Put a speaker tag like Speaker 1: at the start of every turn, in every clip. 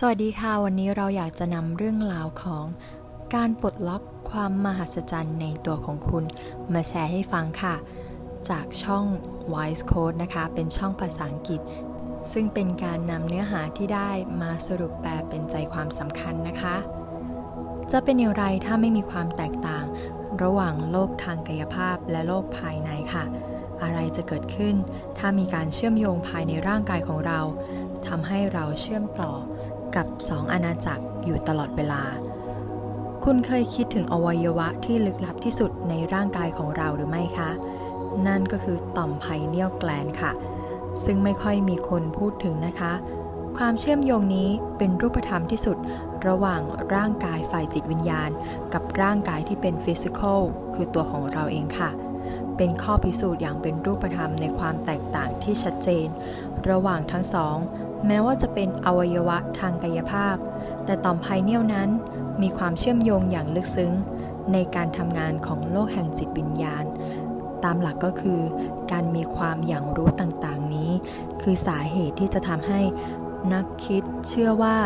Speaker 1: สวัสดีค่ะ วันนี้เราอยากจะนำเรื่องราวของการปลดล็อกความมหัศจรรย์ในตัวของคุณ มาแชร์ให้ฟังค่ะ จากช่อง Wise Code นะคะ เป็นช่องภาษาอังกฤษ ซึ่งเป็นการนำเนื้อหาที่ได้มาสรุปแปลเป็นใจความสำคัญนะคะ จะเป็นอย่างไรถ้าไม่มีความแตกต่าง ระหว่างโลกทางกายภาพและโลกภายในค่ะ อะไรจะเกิดขึ้น ถ้ามีการเชื่อมโยงภายในร่างกายของเราทำให้เราเชื่อมต่อ กับสองอาณาจักรอยู่ตลอดเวลา คุณเคยคิดถึงอวัยวะที่ลึกลับที่สุดในร่างกายของเราหรือไม่คะ นั่นก็คือต่อมไพเนียลแกลนค่ะ ซึ่งไม่ค่อยมีคนพูดถึงนะคะ ความเชื่อมโยงนี้เป็นรูปธรรมที่สุดระหว่างร่างกายฝ่ายจิตวิญญาณ กับร่างกายที่เป็นฟิสิกอลคือตัวของเราเองค่ะ เป็นข้อพิสูจน์อย่างเป็นรูปธรรมในความแตกต่างที่ชัดเจน ระหว่างทั้งสอง แม้ว่าจะเป็นอวัยวะทางกายภาพ แต่ต่อมไพเนียลนั้นมีความเชื่อมโยงอย่างลึกซึ้ง ในการทำงานของโลกแห่งจิตวิญญาณ ตามหลักก็คือ การมีความอย่างรู้ต่างๆนี้ คือสาเหตุที่จะทำให้นักคิดเชื่อว่า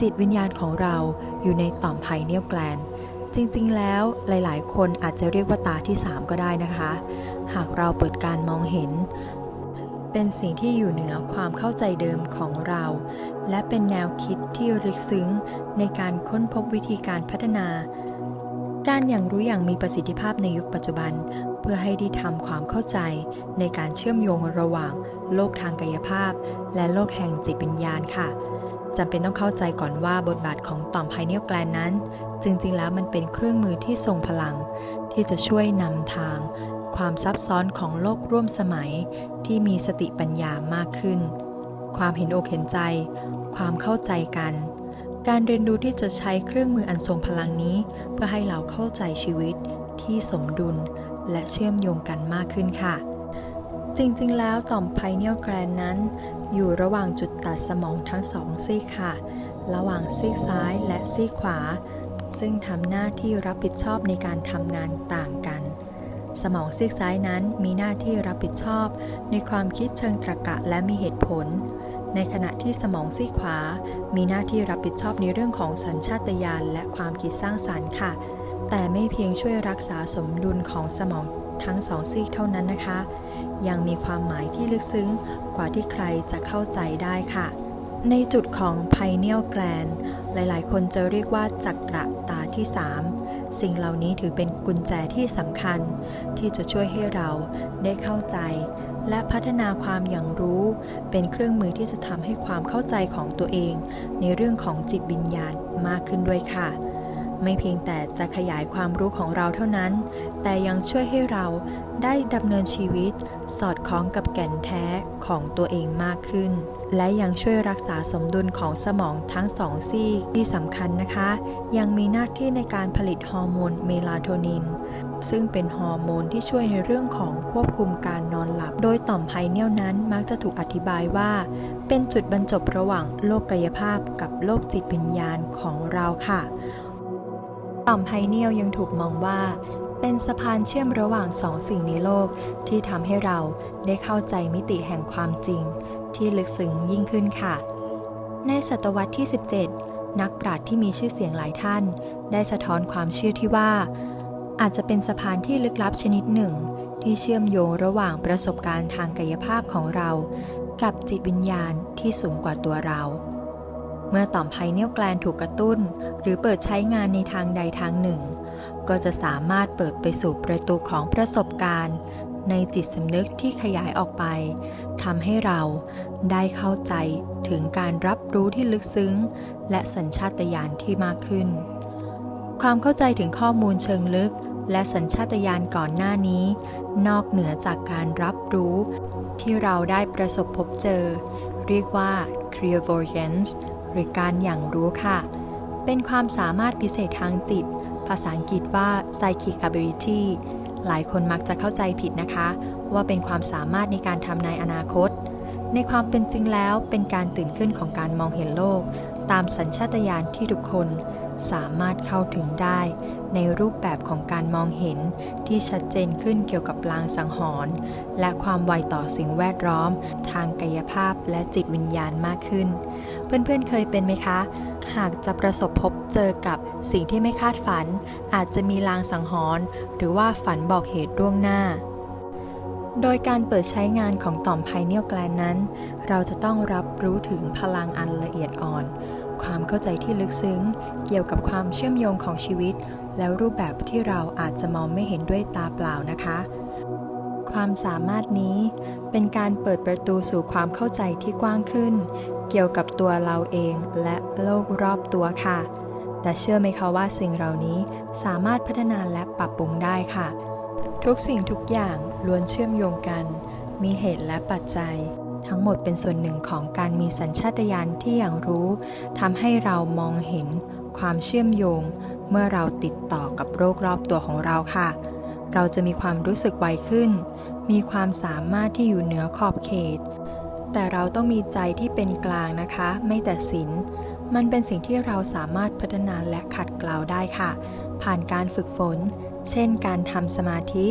Speaker 1: จิตวิญญาณของเราอยู่ในต่อมไพเนียลแกลนจริงๆ แล้วหลายๆ คนอาจจะเรียกว่าตาที่ 3 ก็ได้นะคะ หากเราเปิดการมองเห็น เป็นสิ่งที่อยู่เหนือความเข้าใจเดิมของเรา และเป็นแนวคิดที่ลึกซึ้งในการค้นพบวิธีการพัฒนา การอย่างรู้อย่างมีประสิทธิภาพในยุคปัจจุบัน เพื่อให้ได้ทำความเข้าใจในการเชื่อมโยงระหว่าง โลกทางกายภาพ และโลกแห่งจิตวิญญาณค่ะจำเป็นต้องเข้าใจก่อนว่าบทบาทของต่อมไพเนียลแกลนนั้น จริงๆ แล้วมันเป็นเครื่องมือที่ทรงพลัง ที่จะช่วยนำทาง ความซับซ้อนของโลกร่วมสมัย ที่มีสติปัญญามากขึ้น ความเห็นอกเห็นใจ ความเข้าใจกัน การเรียนรู้ที่จะใช้เครื่องมืออันทรงพลังนี้ เพื่อให้เราเข้าใจชีวิตที่สมดุลและเชื่อมโยงกันมากขึ้นค่ะ จริงๆ แล้วต่อมไพเนียลแกรนนั้น อยู่ระหว่างจุดตัดสมองทั้งสองซีกค่ะ ระหว่างซีกซ้ายและซีกขวา ซึ่งทำหน้าที่รับผิดชอบในการทำงานต่างกัน สมองซีกซ้ายนั้นมีหน้าที่รับผิดชอบ ในความคิดเชิงตรรกะและมีเหตุผล ในขณะที่สมองซีกขวา มีหน้าที่รับผิดชอบในเรื่องของสัญชาตญาณและความคิดสร้างสารรค์ค่ะ แต่ไม่เพียงช่วยรักษาสมดุลของสมองทั้งสองซีกเท่านั้นนะคะ ยังมีความหมายที่ลึกซึ้งกว่าที่ใครจะเข้าใจได้ค่ะ ในจุดของ pineal gland หลายๆ คนจะเรียกว่าจักระตาที่ 3 สิ่งเหล่านี้ถือเป็นกุญแจที่สำคัญ ที่จะช่วยให้เราได้เข้าใจ และพัฒนาความอย่างรู้ เป็นเครื่องมือที่จะทำให้ความเข้าใจของตัวเอง ในเรื่องของจิตวิญญาณมากขึ้นด้วยค่ะ ไม่เพียงแต่จะขยายความรู้ของเราเท่านั้น แต่ยังช่วยให้เราได้ดำเนินชีวิต สอดคล้องกับแก่นแท้ของตัวเองมากขึ้น และยังช่วยรักษาสมดุลของสมองทั้งสองซีกที่สำคัญนะคะ ยังมีหน้าที่ในการผลิตฮอร์โมนเมลาโทนิน ซึ่งเป็นฮอร์โมนที่ช่วยในเรื่องของควบคุมการนอนหลับ โดยต่อมไพเนียลนั้นมักจะถูกอธิบายว่า เป็นจุดบรรจบระหว่างโลกกายภาพกับโลกจิตวิญญาณของเราค่ะ ต่อมไพเนียลยังถูกมองว่า เป็นสะพานเชื่อมระหว่างสองสิ่งในโลกที่ทำให้เราได้เข้าใจมิติแห่งความจริง ที่ลึกซึ้งยิ่งขึ้นค่ะ ในศตวรรษที่ 17 นักปราชญ์ที่มีชื่อเสียงหลายท่าน ได้สะท้อนความเชื่อที่ว่า อาจจะเป็นสะพานที่ลึกลับชนิดหนึ่ง ที่เชื่อมโยงระหว่างประสบการณ์ทางกายภาพของเรา กับจิตวิญญาณที่สูงกว่าตัวเรา เมื่อต่อมไพเนียลแกลนถูกกระตุ้น หรือเปิดใช้งานในทางใดทางหนึ่ง ก็จะสามารถเปิดไปสู่ประตูของประสบการณ์ ในจิตสำนึกที่ขยายออกไปทำให้เราได้เข้าใจถึงการรับรู้ที่ลึกซึ้ง และสัญชาตญาณที่มากขึ้น ความเข้าใจถึงข้อมูลเชิงลึก และสัญชาตญาณก่อนหน้านี้ นอกเหนือจากการรับรู้ ที่เราได้ประสบพบเจอ เรียกว่า clairvoyance หรือการอย่างรู้ค่ะ เป็นความสามารถพิเศษทางจิต ภาษาอังกฤษว่า psychic ability หลายคนมักจะเข้าใจผิดนะคะ ว่าเป็นความสามารถในการทำนายอนาคต ในความเป็นจริงแล้วเป็นการตื่นขึ้นของการมองเห็นโลก ตามสัญชาตญาณที่ทุกคนสามารถเข้าถึงได้ ในรูปแบบของการมองเห็นที่ชัดเจนขึ้นเกี่ยวกับลางสังหรณ์และความไวต่อสิ่งแวดล้อม ทางกายภาพและจิตวิญญาณมากขึ้น เพื่อนๆเคยเป็นไหมคะ หากจะประสบพบเจอกับสิ่งที่ไม่คาดฝัน อาจจะมีลางสังหรณ์หรือว่าฝันบอกเหตุล่วงหน้า โดยการเปิดใช้งานของต่อมไพเนียลแกลนนั้น เราจะต้องรับรู้ถึงพลังอันละเอียดอ่อน ความเข้าใจที่ลึกซึ้ง เกี่ยวกับความเชื่อมโยงของชีวิต แล้วรูปแบบที่เราอาจจะมองไม่เห็นด้วยตาเปล่านะคะความสามารถนี้เป็นการเปิดประตูสู่ความเข้าใจที่กว้างขึ้น เกี่ยวกับตัวเราเองและโลกรอบตัวค่ะ แต่เชื่อไหมคะว่าสิ่งเหล่านี้สามารถพัฒนาและปรับปรุงได้ค่ะ ทุกสิ่งทุกอย่างล้วนเชื่อมโยงกัน มีเหตุและปัจจัย ทั้งหมดเป็นส่วนหนึ่งของการมีสัญชาตญาณที่อย่างรู้ทำให้เรามองเห็นความเชื่อมโยง เมื่อเราติดต่อกับโรครอบตัวของเราค่ะ เราจะมีความรู้สึกไวขึ้น มีความสามารถที่อยู่เหนือขอบเขต แต่เราต้องมีใจที่เป็นกลางนะคะ ไม่แต่สิน มันเป็นสิ่งที่เราสามารถพัฒนาและขัดเกลาได้ค่ะ ผ่านการฝึกฝน เช่น การทำสมาธิ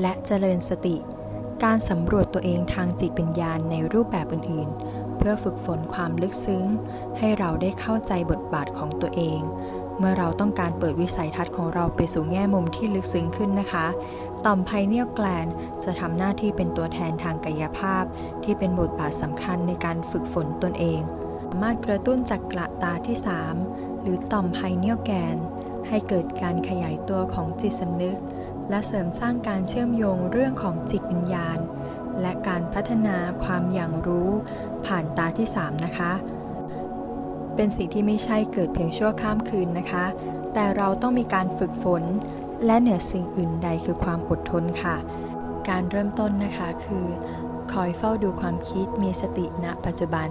Speaker 1: และเจริญสติ การสำรวจตัวเองทางจิตวิญญาณในรูปแบบอื่น ๆ เพื่อฝึกฝนความลึกซึ้ง ให้เราได้เข้าใจบทบาทของตัวเอง เมื่อเราต้องการเปิดวิสัยทัศน์ของเราไปสู่แง่มุมที่ลึกซึ้งขึ้นนะคะ ต่อมไพเนียลแกลนจะทำหน้าที่เป็นตัวแทนทางกายภาพ ที่เป็นบทบาทสำคัญในการฝึกฝนตนเอง สามารถกระตุ้นจักระตาที่ 3 หรือต่อมไพเนียลแกน ให้เกิดการขยายตัวของจิตสำนึก และเสริมสร้างการเชื่อมโยงเรื่องของจิตวิญญาณ และการพัฒนาความอย่างรู้ ผ่านตาที่ 3 นะคะ เป็นสิ่งที่ไม่ใช่เกิดเพียงชั่วข้ามคืนนะคะ แต่เราต้องมีการฝึกฝน และเหนือสิ่งอื่นใดคือความอดทนค่ะ การเริ่มต้นนะคะคือ คอยเฝ้าดูความคิดมีสติณปัจจุบัน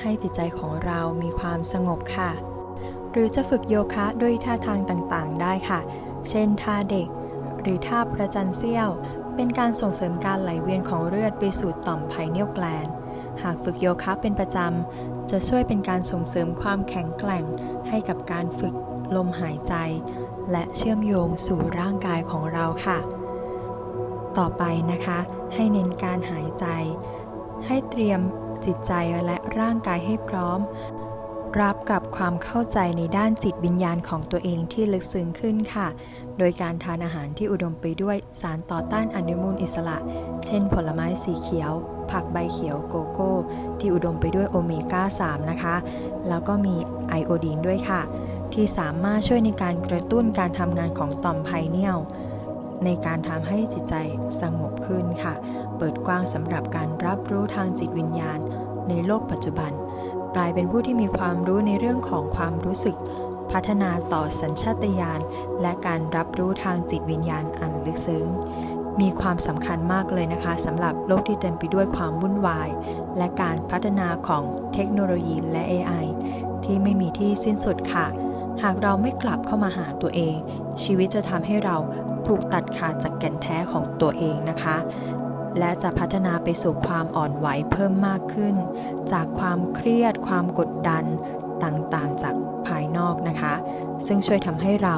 Speaker 1: ให้จิตใจของเรามีความสงบค่ะ หรือจะฝึกโยคะด้วยท่าทางต่างๆ ได้ค่ะ เช่นท่าเด็ก หรือท่าประจันเสี้ยว เป็นการส่งเสริมการไหลเวียนของเลือดไปสู่ต่อมไพเนียลแกลนหากฝึกโยคะเป็นประจำ จะช่วยเป็นการส่งเสริมความแข็งแกร่งให้กับการฝึกลมหายใจ และเชื่อมโยงสู่ร่างกายของเราค่ะ ต่อไปนะคะ ให้เน้นการหายใจ ให้เตรียมจิตใจและร่างกายให้พร้อม รับกับความเข้าใจในด้านจิตวิญญาณของตัวเองที่ลึกซึ้งขึ้นค่ะ โดยการทานอาหารที่อุดมไปด้วยสารต่อต้านอนุมูลอิสระ เช่น ผลไม้สีเขียว ผักใบเขียวโกโก้ ที่อุดมไปด้วยโอเมก้า 3 นะคะ แล้วก็มีไอโอดีนด้วยค่ะ ที่สามารถช่วยในการกระตุ้นการทำงานของต่อมไพเนียลในการทำให้จิตใจสงบขึ้นค่ะ เปิดกว้างสำหรับการรับรู้ทางจิตวิญญาณ ในโลกปัจจุบัน กลายเป็นผู้ที่มีความรู้ในเรื่องของความรู้สึก พัฒนาต่อสัญชาตญาณและการรับรู้ทางจิตวิญญาณอันลึกซึ้ง มีความสำคัญมากเลยนะคะสำหรับโลกที่เต็มไปด้วยความวุ่นวาย และการพัฒนาของเทคโนโลยีและ AI ที่ไม่มีที่สิ้นสุดค่ะ หากเราไม่กลับเข้ามาหาตัวเอง ชีวิตจะทำให้เราถูกตัดขาดจากแก่นแท้ของตัวเองนะคะ และจะพัฒนาไปสู่ความอ่อนไหวเพิ่มมากขึ้น จากความเครียด ความกดดันต่างๆ จากภายนอกนะคะ ซึ่งช่วยทำให้เรา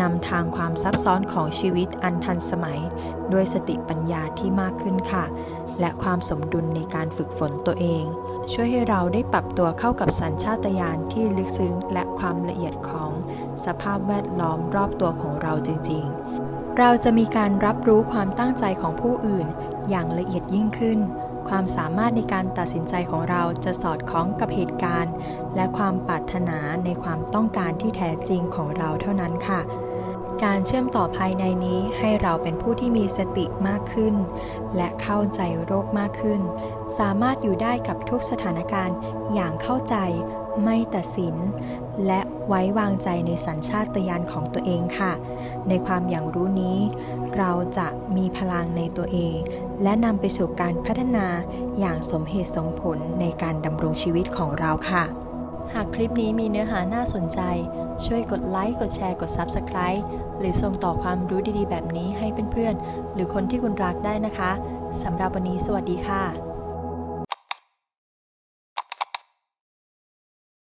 Speaker 1: นำทางความซับซ้อนของชีวิตอันทันสมัย ด้วยสติปัญญาที่มากขึ้นค่ะ และความสมดุลในการฝึกฝนตัวเอง ช่วยให้เราได้ปรับตัวเข้ากับสัญชาตญาณที่ลึกซึ้ง และความละเอียดของสภาพแวดล้อมรอบตัวของเราจริง ๆ เราจะมีการรับรู้ความตั้งใจของผู้อื่น อย่างละเอียดยิ่งขึ้น ความสามารถในการตัดสินใจของเราจะสอดคล้องกับเหตุการณ์ และความปรารถนาในความต้องการที่แท้จริงของเราเท่านั้นค่ะการเชื่อมต่อภายในนี้ให้เราเป็นผู้ที่มีสติมากขึ้น และเข้าใจโรคมากขึ้น สามารถอยู่ได้กับทุกสถานการณ์อย่างเข้าใจ ไม่ตัดสิน และไว้วางใจในสัญชาตญาณของตัวเองค่ะ ในความอย่างรู้นี้ เราจะมีพลังในตัวเอง และนำไปสู่การพัฒนาอย่างสมเหตุสมผลในการดำรงชีวิตของเราค่ะ หากคลิปนี้มีเนื้อหาน่าสนใจ ช่วยกดไลค์ กดแชร์ กด Subscribe หรือส่งต่อความรู้ดีๆ แบบนี้ให้เพื่อนๆ หรือคนที่คุณรักได้นะคะสำหรับวันนี้สวัสดีค่ะ